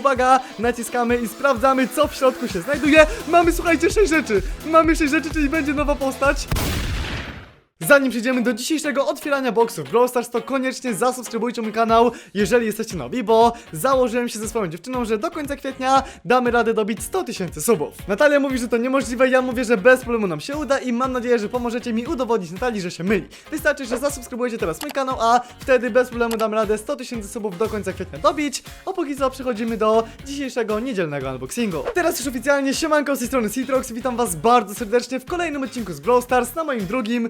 Uwaga, naciskamy i sprawdzamy, co w środku się znajduje. Mamy, słuchajcie, 6 rzeczy. Mamy 6 rzeczy, czyli będzie nowa postać. Zanim przejdziemy do dzisiejszego otwierania boxów Brawl Stars, to koniecznie zasubskrybujcie mój kanał, jeżeli jesteście nowi, bo założyłem się ze swoją dziewczyną, że do końca kwietnia damy radę dobić 100 tysięcy subów. Natalia mówi, że to niemożliwe, ja mówię, że bez problemu nam się uda i mam nadzieję, że pomożecie mi udowodnić Natalii, że się myli. Wystarczy, że zasubskrybujecie teraz mój kanał, a wtedy bez problemu dam radę 100 tysięcy subów do końca kwietnia dobić. A póki co przechodzimy do dzisiejszego niedzielnego unboxingu. Teraz już oficjalnie siemanko z tej strony Citrox, witam was bardzo serdecznie w kolejnym odcinku z Brawl Stars na moim drugim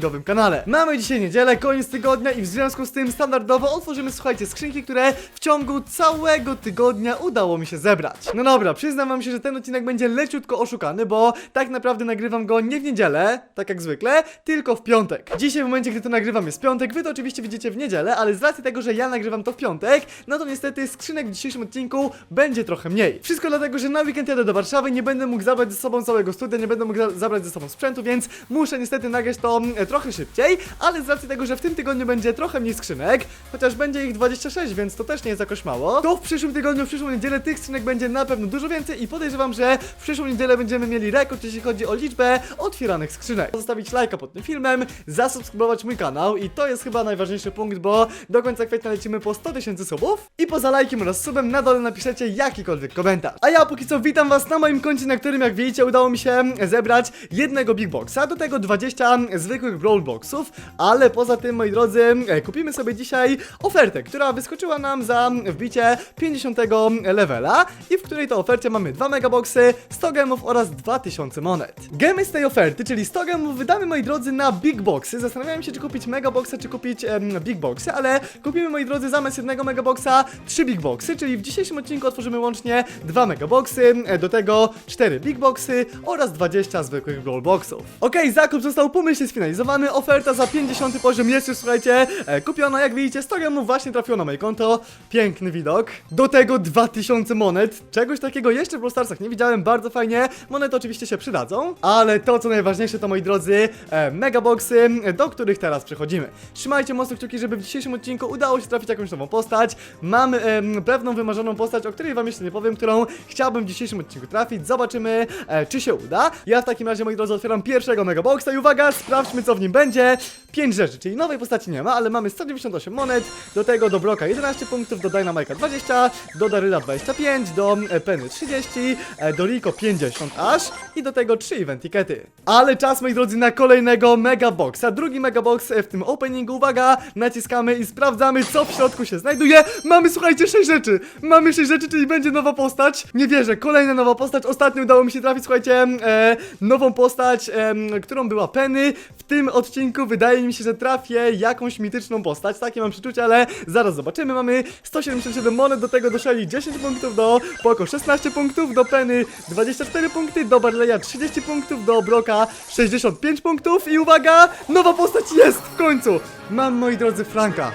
gamingowym kanale. Mamy dzisiaj niedzielę, koniec tygodnia i w związku z tym standardowo otworzymy, słuchajcie, skrzynki, które w ciągu całego tygodnia udało mi się zebrać. No dobra, przyznam wam się, że ten odcinek będzie leciutko oszukany, bo tak naprawdę nagrywam go nie w niedzielę, tak jak zwykle, tylko w piątek. Dzisiaj w momencie, gdy to nagrywam jest piątek, wy to oczywiście widzicie w niedzielę, ale z racji tego, że ja nagrywam to w piątek, no to niestety skrzynek w dzisiejszym odcinku będzie trochę mniej. Wszystko dlatego, że na weekend jadę do Warszawy, nie będę mógł zabrać ze sobą całego studia, nie będę mógł za zabrać ze sobą sprzętu, więc muszę niestety nagrać to mm, trochę szybciej, ale z racji tego, że w tym tygodniu będzie trochę mniej skrzynek, chociaż będzie ich 26, więc to też nie jest jakoś mało, to w przyszłym tygodniu, w przyszłą niedzielę tych skrzynek będzie na pewno dużo więcej i podejrzewam, że w przyszłą niedzielę będziemy mieli rekord, jeśli chodzi o liczbę otwieranych skrzynek. Zostawić lajka pod tym filmem, zasubskrybować mój kanał i to jest chyba najważniejszy punkt, bo do końca kwietnia lecimy po 100 tysięcy subów i poza lajkiem oraz subem na dole napiszecie jakikolwiek komentarz. A ja póki co witam was na moim koncie, na którym jak widzicie udało mi się zebrać jednego Big Boxa, do tego 20 zwykłych Brawl Boxów, ale poza tym moi drodzy e, kupimy sobie dzisiaj ofertę, która wyskoczyła nam za wbicie 50 levela i w której to ofercie mamy 2 megaboxy, 100 gemów oraz 2000 monet. Gemy z tej oferty, czyli 100 gemów wydamy moi drodzy na Big Boxy. Zastanawiałem się czy kupić megaboxa czy kupić em, Big Boxy, ale kupimy moi drodzy zamiast jednego megaboxa 3 Big Boxy, czyli w dzisiejszym odcinku otworzymy łącznie 2 megaboxy, e, do tego 4 Big Boxy oraz 20 zwykłych Brawl Boxów. Okej, zakup został pomyślnie sfinalizowany, oferta za 50 poziom jest już słuchajcie e, kupiona, jak widzicie 100 gemów właśnie trafiło na moje konto, piękny widok. Do tego 2000 monet, czegoś takiego jeszcze w Brawl Starsach nie widziałem, bardzo fajnie, monety oczywiście się przydadzą, ale to co najważniejsze to moi drodzy, e, megaboxy, e, do których teraz przechodzimy. Trzymajcie mocno kciuki, żeby w dzisiejszym odcinku udało się trafić jakąś nową postać. Mam pewną wymarzoną postać, o której wam jeszcze nie powiem, którą chciałbym w dzisiejszym odcinku trafić. Zobaczymy, e, czy się uda. Ja w takim razie, moi drodzy, otwieram pierwszego megaboxa i uwaga, sprawdźmy co w nim będzie. 5 rzeczy, czyli nowej postaci nie ma, ale mamy 198 monet, do tego do Broka 11 punktów, do Dynamite'a 20, do Daryla 25, do e, Penny 30, e, do Rico 50 aż i do tego 3 event tickety. Ale czas, moi drodzy, na kolejnego megaboxa. Drugi megabox e, w tym openingu, uwaga, naciskamy i sprawdzamy, co w środku się znajduje. Mamy, słuchajcie, 6 rzeczy. Mamy 6 rzeczy, czyli będzie nowa postać. Nie wierzę, kolejna nowa postać. Ostatnio udało mi się trafić, słuchajcie, e, nową postać, e, którą była Penny. W tym odcinku wydaje mi się, że trafię jakąś mityczną postać. Takie mam przeczucie, ale zaraz zobaczymy. Mamy 177 monet, do tego do Shelly 10 punktów, do Poko 16 punktów, do Penny 24 punkty, do Barleya 30 punktów, do Broka 65 punktów i uwaga, nowa postać jest w końcu. Mam, moi drodzy, Franka.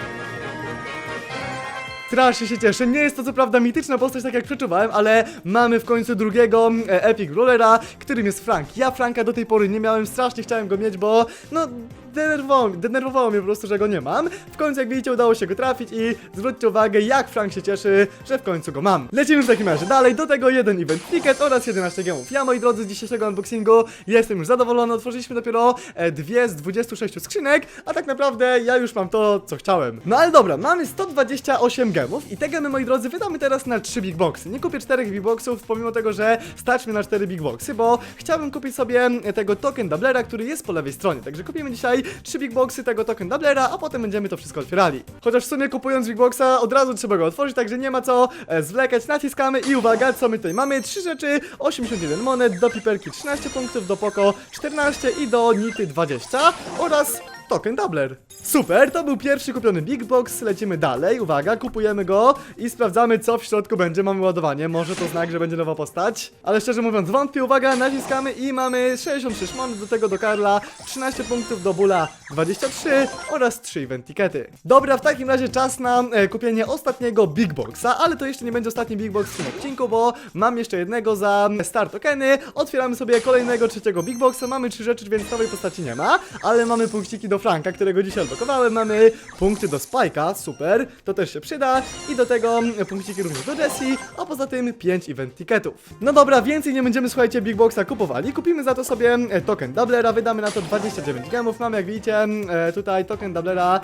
Strasznie się cieszę. Nie jest to co prawda mityczna postać, tak jak przeczuwałem, ale mamy w końcu drugiego e, Epic Rollera, którym jest Frank. Ja Franka do tej pory nie miałem, strasznie chciałem go mieć, bo no denerwowało, denerwowało mnie po prostu, że go nie mam. W końcu jak widzicie udało się go trafić i zwróćcie uwagę jak Frank się cieszy, że w końcu go mam. Lecimy w takim razie dalej, do tego jeden event ticket oraz 11 gemów. Ja moi drodzy z dzisiejszego unboxingu jestem już zadowolony, otworzyliśmy dopiero e, dwie z 26 skrzynek, a tak naprawdę ja już mam to co chciałem. No ale dobra, mamy 128 gemów i te gemy moi drodzy wydamy teraz na 3 big boxy. Nie kupię 4 big boxów pomimo tego, że stać mnie na 4 big boxy, bo chciałbym kupić sobie tego token doublera, który jest po lewej stronie. Także kupimy dzisiaj 3 big boxy tego token doublera, a potem będziemy to wszystko otwierali. Chociaż w sumie kupując big boxa od razu trzeba go otworzyć, także nie ma co e, zwlekać. Naciskamy i uwaga, co my tutaj mamy? 3 rzeczy, 81 monet, do piperki 13 punktów, do poko 14 i do nity 20 oraz Token Doubler. Super, to był pierwszy kupiony Big Box, lecimy dalej, uwaga, kupujemy go i sprawdzamy co w środku będzie, mamy ładowanie, może to znak, że będzie nowa postać, ale szczerze mówiąc wątpię, uwaga, naciskamy i mamy 66 monet, do tego do Karla 13 punktów, do Bula 23 oraz 3 event tickety. Dobra, w takim razie czas na e, kupienie ostatniego Big Boxa, ale to jeszcze nie będzie ostatni Big Box w tym odcinku, bo mam jeszcze jednego za start tokeny, otwieramy sobie kolejnego trzeciego Big Boxa, mamy trzy rzeczy, więc nowej postaci nie ma, ale mamy punkciki do do Franka, którego dzisiaj odblokowałem. Mamy punkty do Spike'a, super, to też się przyda. I do tego punkciki również do Jessie, a poza tym 5 event ticketów. No dobra, więcej nie będziemy, słuchajcie, Big Boxa kupowali. Kupimy za to sobie e, token Doublera, wydamy na to 29 gemów. Mamy, jak widzicie, e, tutaj token Doublera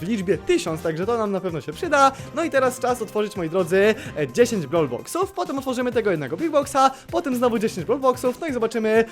w liczbie 1000, także to nam na pewno się przyda. No i teraz czas otworzyć, moi drodzy, e, 10 Brawl Boxów, potem otworzymy tego jednego Big Boxa, potem znowu 10 Brawl Boxów, no i zobaczymy,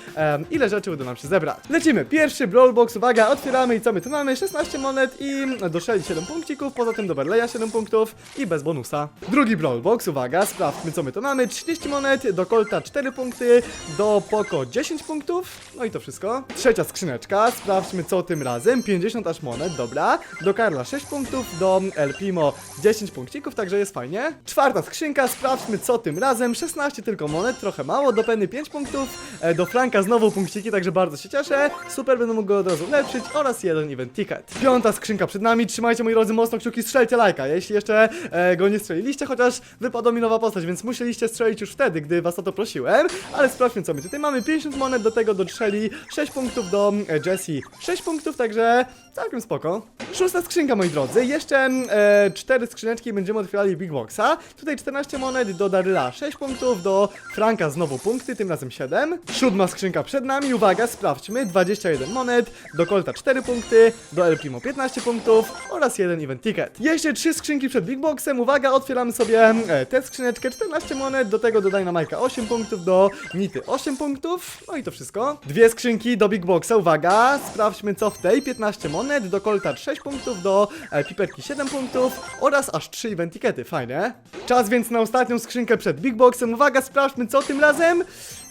ile rzeczy uda nam się zebrać. Lecimy, pierwszy Brawl Box, uwaga, otwieramy i co my tu mamy? 16 monet i do Shelly 7 punkcików, poza tym do Berleya 7 punktów i bez bonusa. Drugi Brawl Box, uwaga, sprawdźmy co my tu mamy, 30 monet, do Colta 4 punkty, do Poco 10 punktów, no i to wszystko. Trzecia skrzyneczka, sprawdźmy co tym razem, 50 aż monet, dobra, do Karla 6 punktów, do El Primo 10 punkcików, także jest fajnie. Czwarta skrzynka, sprawdźmy co tym razem, 16 tylko monet, trochę mało, do Penny 5 punktów, e, do Franka znowu punkciki, także bardzo się cieszę, super, będę mógł go od razu ulepszyć oraz jeden event ticket. Piąta skrzynka przed nami, trzymajcie moi drodzy mocno kciuki, strzelcie lajka, jeśli jeszcze e, go nie strzeliliście, chociaż wypadła mi nowa postać, więc musieliście strzelić już wtedy, gdy was o to prosiłem, ale sprawdźmy co my tutaj mamy, 50 monet, do tego do Shelly 6 punktów, do e, Jessie 6 punktów, także całkiem spoko. Szósta skrzynka moi drodzy, jeszcze e, 4 skrzyneczki będziemy otwierali Big Boxa, tutaj 14 monet, do Daryla 6 punktów, do Franka znowu punkty, tym razem 7. Siódma skrzynka przed nami, uwaga, sprawdźmy, 21 monet, do Colta 4 punkty, do El Primo 15 punktów oraz jeden event ticket. Jeszcze trzy skrzynki przed Big Boxem, uwaga, otwieramy sobie e, tę skrzyneczkę, 14 monet, do tego dodaj na Majka 8 punktów, do Nity 8 punktów, no i to wszystko. Dwie skrzynki do Big Boxa, uwaga, sprawdźmy co w tej, 15 monet, do Colta 6 punktów, do e, Piperki 7 punktów oraz aż 3 event fajne. Czas więc na ostatnią skrzynkę przed Big Boxem, uwaga, sprawdźmy co tym razem.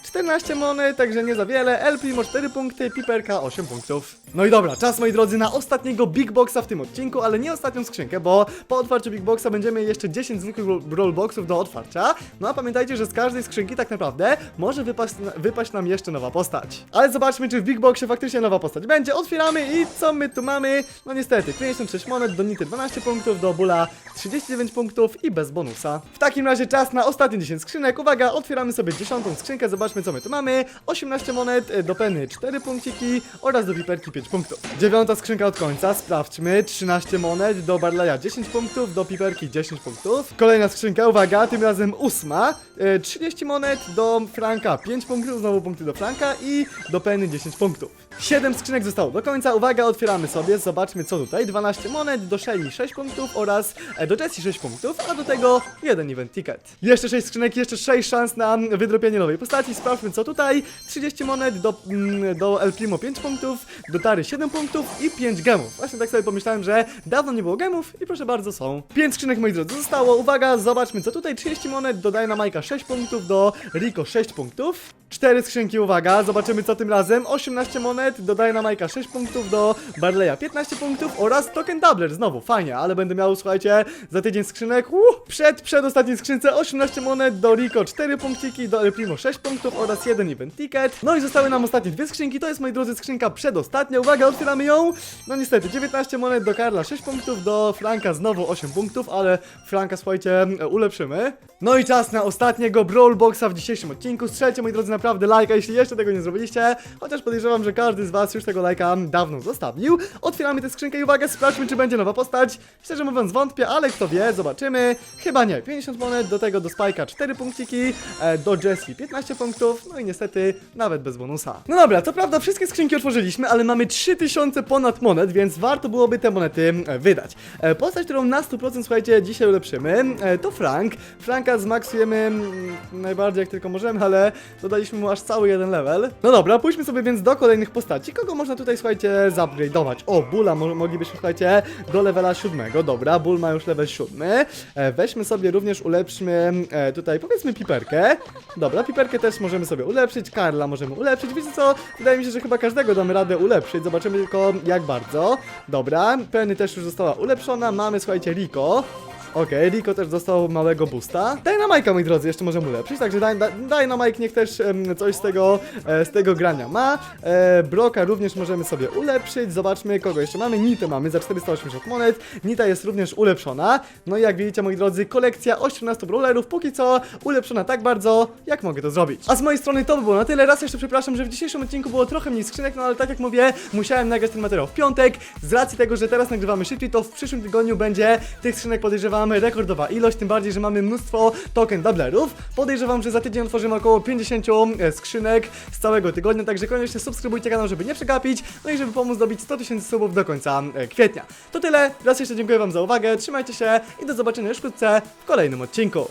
14 monet, także nie za wiele. El Primo 4 punkty, Piperka 8 punktów. No i dobra, czas moi drodzy na ostatniego Big Boxa w tym odcinku, ale nie ostatnią skrzynkę, bo po otwarciu Big Boxa będziemy jeszcze 10 zwykłych roll boxów do otwarcia. No a pamiętajcie, że z każdej skrzynki tak naprawdę może wypaść, wypaść nam jeszcze nowa postać. Ale zobaczmy, czy w Big Boxie faktycznie nowa postać będzie. Otwieramy i co my tu mamy? No niestety, 56 monet, do Nity 12 punktów, do Bula 39 punktów i bez bonusa. W takim razie czas na ostatnie 10 skrzynek. Uwaga, otwieramy sobie 10 skrzynkę, zobaczmy co my tu mamy. 18 monet, e, do Penny 4 punkciki oraz do Viperki 5 punktów. Dziewiąta skrzynka od końca, sprawdźmy. 13 monet, do Barleya 10 punktów, do Piperki 10 punktów. Kolejna skrzynka, uwaga, tym razem ósma. e, 30 monet, do Franka 5 punktów, znowu punkty do Franka i do Penny 10 punktów. 7 skrzynek zostało do końca, uwaga, otwieramy sobie, zobaczmy co tutaj. 12 monet, do Shelly 6 punktów oraz e, do Jessie 6 punktów, a do tego jeden event ticket. Jeszcze 6 skrzynek, jeszcze 6 szans na wydropienie nowej postaci, sprawdźmy co tutaj. 30 monet, do, mm, do El Primo 5 punktów, do Tary 7 punktów i 5 gemów. Właśnie tak sobie pomyślałem, że dawno nie było gemów i proszę bardzo są. 5 skrzynek moi drodzy zostało, uwaga, zobaczmy co tutaj. 30 monet, do Dynamike'a 6 punktów, do Rico 6 punktów. 4 skrzynki, uwaga, zobaczymy co tym razem. 18 monet, do Dynamike'a 6 punktów, do Barleya 15 punktów oraz token doubler, znowu, fajnie, ale będę miał, słuchajcie, za tydzień skrzynek, przed, przed ostatniej skrzynce 18 monet, do Rico 4 punkciki, do El Primo 6 punktów oraz jeden event ticket. No i zostały nam ostatnie dwie skrzynki, to jest, moi drodzy, skrzynka przedostatnia, uwaga, otwieramy ją. No niestety, 19 monet, do Karla 6 punktów, do Franka znowu 8 punktów, ale Franka, słuchajcie, ulepszymy. No i czas na ostatniego Brawl Boxa w dzisiejszym odcinku. Strzelcie, moi drodzy, naprawdę lajka, jeśli jeszcze tego nie zrobiliście, chociaż podejrzewam, że każdy z was już tego lajka dawno zostawił. Otwieramy tę skrzynkę i uwaga, sprawdźmy, czy będzie nowa postać. Szczerze mówiąc wątpię, ale kto wie, zobaczymy. Chyba nie. 50 monet, do tego do Spike'a 4 punkciki, e, do Jessie 15 punktów, no i niestety nawet bez bonusa. No dobra, to prawda, wszystkie skrzynki otworzyliśmy, ale mamy 3000 ponad monet, więc warto byłoby te monety e, wydać. E, postać, którą na 100% słuchajcie, dzisiaj ulepszymy, to Frank. Franka zmaksujemy mm, najbardziej jak tylko możemy, ale dodaliśmy mu aż cały jeden level. No dobra, pójdźmy sobie więc do kolejnych postaci. Kogo można tutaj, słuchajcie, zupgrade'ować? O, Bula mo moglibyśmy, słuchajcie, do levela 7. Dobra, Bull ma już level 7. E, weźmy sobie również, ulepszmy e, tutaj, powiedzmy, Piperkę. Dobra, Piperkę też możemy sobie ulepszyć, Karla możemy ulepszyć. Wiecie co? Wydaje mi się, że chyba każdego damy radę ulepszyć. Zobaczymy tylko jak bardzo. Dobra, Penny też już została ulepszona. Mamy, słuchajcie, Rico. Okej, Rico też dostał małego boosta. Dynamajka, moi drodzy, jeszcze możemy ulepszyć, także Dynamite niech też coś z tego, e, z tego grania ma. E, Broka również możemy sobie ulepszyć, zobaczmy kogo jeszcze mamy. Nitę mamy za 480 monet, Nita jest również ulepszona. No i jak widzicie, moi drodzy, kolekcja 18 brawlerów, póki co ulepszona tak bardzo, jak mogę to zrobić. A z mojej strony to by było na tyle, raz jeszcze przepraszam, że w dzisiejszym odcinku było trochę mniej skrzynek, no ale tak jak mówię, musiałem nagrać ten materiał w piątek, z racji tego, że teraz nagrywamy szybciej, to w przyszłym tygodniu będzie tych skrzynek podejrzewam rekordowa ilość, tym bardziej, że mamy mnóstwo token doublerów. Podejrzewam, że za tydzień otworzymy około 50 e, skrzynek z całego tygodnia, także koniecznie subskrybujcie kanał, żeby nie przegapić, no i żeby pomóc dobić 100 tysięcy subów do końca e, kwietnia. To tyle, raz jeszcze dziękuję wam za uwagę, trzymajcie się i do zobaczenia już wkrótce w kolejnym odcinku.